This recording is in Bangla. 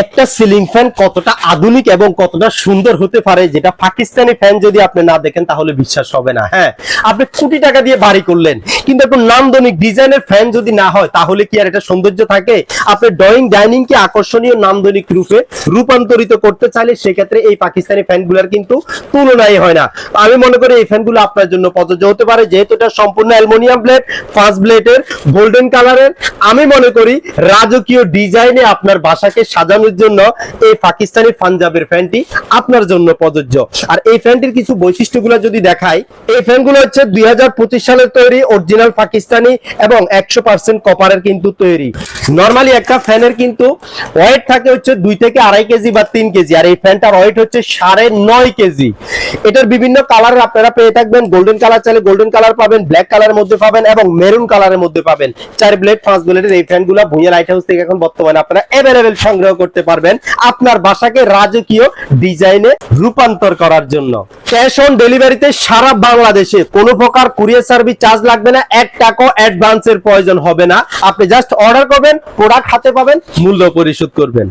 একটা সিলিং ফ্যান কতটা আধুনিক এবং কতটা সুন্দর হতে পারে যেটা পাকিস্তানি ফ্যান যদি আপনি না দেখেন, তাহলে বিশ্বাস হবে না। হ্যাঁ আপনি কোটি টাকা দিয়ে বাড়ি করলেন, কিন্তু একটু নান্দনিক ডিজাইনের ফ্যান যদি না হয়, তাহলে কি আর এটা সৌন্দর্য থাকে? আপনি ড্রয়িং ডাইনিং কে আকর্ষণীয় নান্দনিক রূপে রূপান্তরিত করতে চাইলে সেক্ষেত্রে এই পাকিস্তানি ফ্যানগুলোর কিন্তু তুলনাই হয় না। আমি মনে করি এই ফ্যানগুলো আপনার জন্য প্রযোজ্য হতে পারে, যেহেতু এটা সম্পূর্ণ অ্যালুমিনিয়াম ব্লেড ফার্স্ট ব্লেডের গোল্ডেন কালারের আমি মনে করি রাজকীয় ডিজাইনে আপনার বাসাকে সাজানোর জন্য এই পাকিস্তানি পাঞ্জাবের ফ্যানটি আপনার জন্য প্রযোজ্য। আর এই ফ্যানটির কিছু বৈশিষ্ট্যগুলো যদি দেখাই, এই ফ্যানগুলো হচ্ছে দুই সালের তৈরি অরিজিনাল পাকিস্তানি এবং একশো কপারের কিন্তু তৈরি। নর্মালি একটা ফ্যানের কিন্তু ওয়েট থাকে হচ্ছে দুই থেকে আড়াই কেজি বা তিন কেজি, আর এই ফ্যানটার ওয়েট হচ্ছে সাড়ে নয় কেজি। এটার বিভিন্ন কালার আপনারা পেয়ে থাকবেন। গোল্ডেন কালার চাইলে গোল্ডেন কালার পাবেন ব্ল্যাক কালারের মধ্যে পাবেন এবং মেরুন কালারের মধ্যে পাবেন। চার ব্লেড পাঁচ ব্লেডের এই ফ্যানগুলো ভুঁইয়া লাইট হাউস থেকে এখন বর্তমানে আপনারা অ্যাভেলেবেল সংগ্রহ করতে পারবেন আপনার বাসাকে রাজকীয় ডিজাইনে রূপান্তর করার জন্য। ক্যাশ অন ডেলিভারিতে সারা বাংলাদেশে কোনো প্রকার কুরিয়ার সার্ভিস চার্জ লাগবে না, এক টাকা অ্যাডভান্সের প্রয়োজন হবে না। আপনি জাস্ট অর্ডার করবেন প্রোডাক্ট হাতে পাবেন, মূল্য পরিশোধ করবেন।